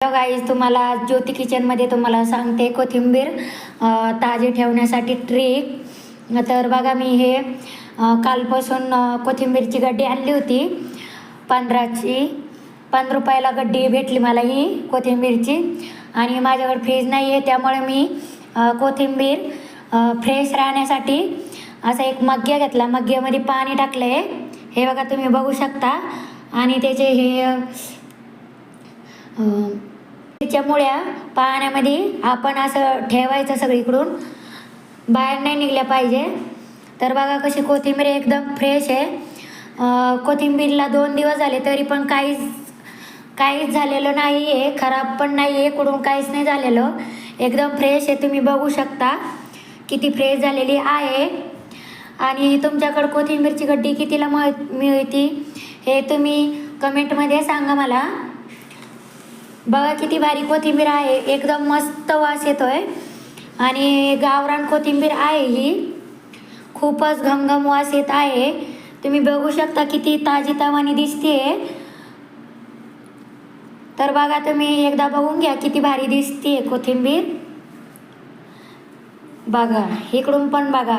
Hello guys तुम्हाला ज्योती किचनमध्ये तुम्हाला सांगते कोथिंबीर ताजी ठेवण्यासाठी ट्रिक तर बघा मी हे कालपासून कोथिंबीरची गड्डी आणली होती. पंधराची पंधरा रुपयाला गड्डी भेटली मला ही कोथिंबीरची. आणि माझ्याकडे फ्रीज नाही आहे त्यामुळे मी कोथिंबीर फ्रेश राहण्यासाठी असा एक मग्ग्या घेतला. मग्ग्यामध्ये पाणी टाकलं आहे हे बघा तुम्ही बघू शकता. आणि त्याचे हे त्याच्यामुळे मुळ्या पाण्यामध्ये आपण असं ठेवायचं सगळीकडून. बाहेर नाही निघल्या पाहिजे. तर बघा कशी कोथिंबीर एकदम फ्रेश आहे. कोथिंबीरला दोन दिवस झाले तरी पण काहीच काहीच झालेलं नाही आहे खराब पण नाही आहे कुठून काहीच नाही झालेलं. एकदम फ्रेश आहे. तुम्ही बघू शकता किती फ्रेश झालेली आहे. आणि तुमच्याकडं कोथिंबीरची गड्डी कितीला मळ मिळती हे तुम्ही कमेंटमध्ये सांगा मला. बघा किती भारी कोथिंबीर आहे. एकदम मस्त वास येतोय. आणि गावरान कोथिंबीर आहे ही. खूपच घमघम वास येत आहे. तुम्ही बघू शकता किती ताजी तवानी दिसते तर बघा तुम्ही एकदा बघून घ्या किती भारी दिसते कोथिंबीर. बघा इकडून पण बघा.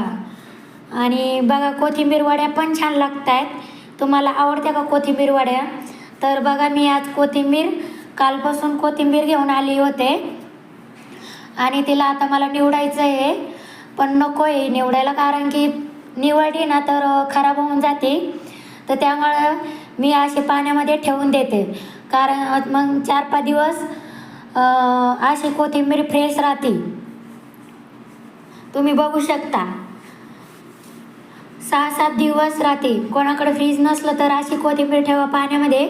आणि बघा कोथिंबीर वड्या पण छान लागत आहेत तुम्हाला आवडत्या का कोथिंबीर वड्या? तर बघा मी आज कोथिंबीर कालपासून कोथिंबीर घेऊन आली होते. आणि तिला आता मला निवडायचं आहे. पण नको आहे निवडायला कारण की निवडली ना तर खराब होऊन जाते. तर त्यामुळं मी असे पाण्यामध्ये ठेवून देते. कारण मग चार पाच दिवस अशी कोथिंबीर फ्रेश राहते. तुम्ही बघू शकता. सहा सात दिवस राहते. कोणाकडे फ्रीज नसलं तर अशी कोथिंबीर ठेवा पाण्यामध्ये.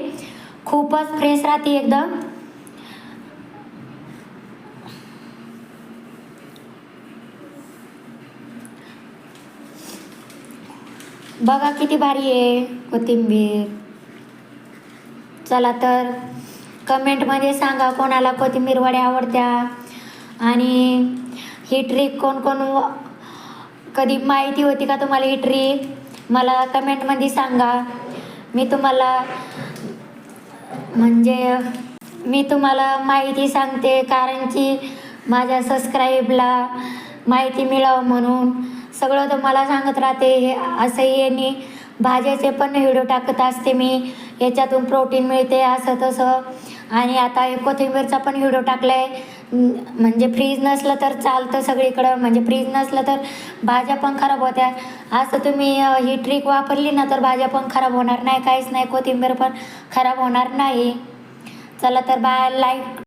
खूपच फ्रेश राहते एकदम. बघा किती भारी आहे कोथिंबीर. चला तर कमेंटमध्ये सांगा कोणाला कोथिंबीर वड्या आवडत्या. आणि ही ट्रिक कोण कोण कधी माहिती होती का तुम्हाला ही ट्रिक मला कमेंटमध्ये सांगा. मी तुम्हाला म्हणजे मी तुम्हाला माहिती सांगते कारण की माझ्या सबस्क्राईबला माहिती मिळावं म्हणून सगळं तुम्हाला सांगत राहते. हे असंही यांनी भाज्याचे पण व्हिडिओ टाकत असते मी. याच्यातून प्रोटीन मिळते असं तसं. आणि आता हे कोथिंबीरचा पण व्हिडिओ टाकला आहे म्हणजे फ्रीज नसलं तर चालतं सगळीकडं. म्हणजे फ्रीज नसलं तर भाज्या पण खराब होत्या. असं तुम्ही ही ट्रिक वापरली ना तर भाज्या पण खराब होणार नाही. काहीच नाही. कोथिंबीर पण खराब होणार नाही. चला तर बाय लाईक